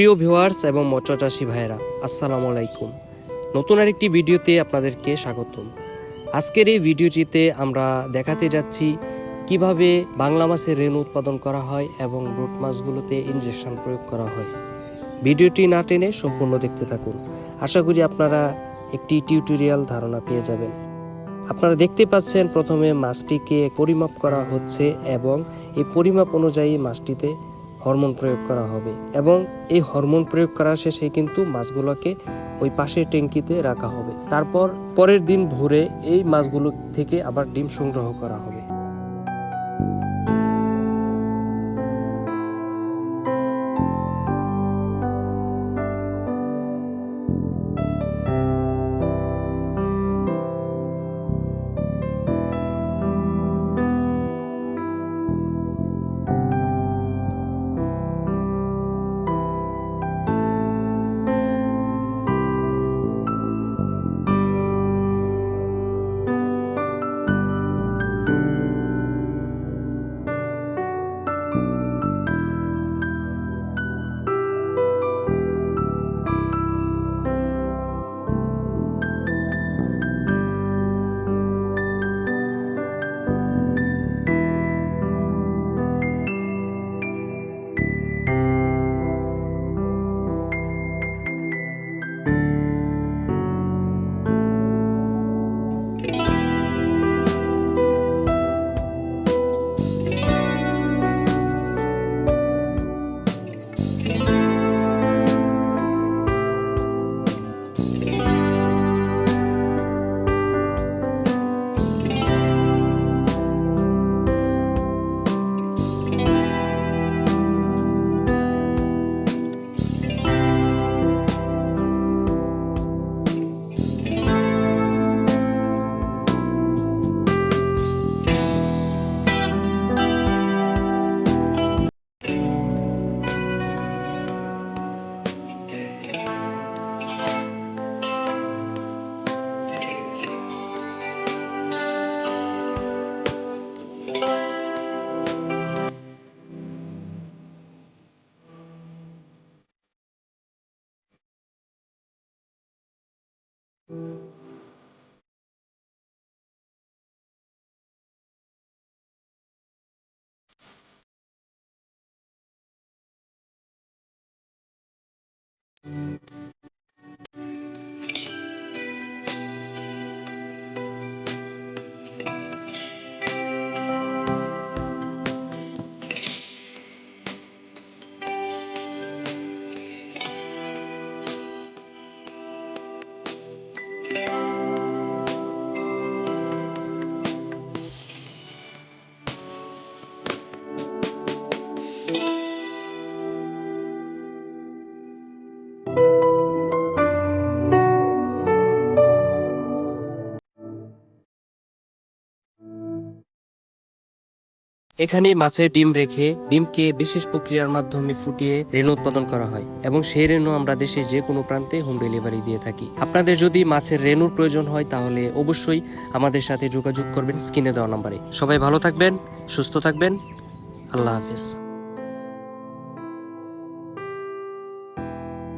প্রিয় ভিউয়ার্স এবং মৎস্যচাষী ভাইয়েরা, আসসালামু আলাইকুম। নতুন আরেকটি ভিডিওতে আপনাদেরকে স্বাগতম। আজকের এই ভিডিওটিতে আমরা দেখাতে যাচ্ছি কীভাবে বাংলা মাছের রেণু উৎপাদন করা হয় এবং রুট মাছগুলোতে ইনজেকশন প্রয়োগ করা হয়। ভিডিওটি না টেনে সম্পূর্ণ দেখতে থাকুন। আশা করি আপনারা একটি টিউটোরিয়াল ধারণা পেয়ে যাবেন। আপনারা দেখতে পাচ্ছেন প্রথমে মাছটিকে পরিমাপ করা হচ্ছে এবং এই পরিমাপ অনুযায়ী মাছটিতে হরমোন প্রয়োগ করা হবে এবং এই হরমোন প্রয়োগ করার শেষে কিন্তু মাছগুলোকে ওই পাশের ট্যাঙ্কিতে রাখা হবে। তারপর পরের দিন ভোরে এই মাছগুলো থেকে আবার ডিম সংগ্রহ করা হবে। Thank mm -hmm. you. এখানে মাছের ডিম রেখে ডিমকে বিশেষ প্রক্রিয়ার মাধ্যমে ফুটিয়ে রেণু উৎপাদন করা হয় এবং সেই রেণু আমরা দেশের যে কোনো প্রান্তে হোম ডেলিভারি দিয়ে থাকি। আপনাদের যদি মাছের রেণুর প্রয়োজন হয় তাহলে অবশ্যই আমাদের সাথে যোগাযোগ করবেন স্ক্রিনে দেওয়া নম্বরে। সবাই ভালো থাকবেন, সুস্থ থাকবেন। আল্লাহ হাফেজ।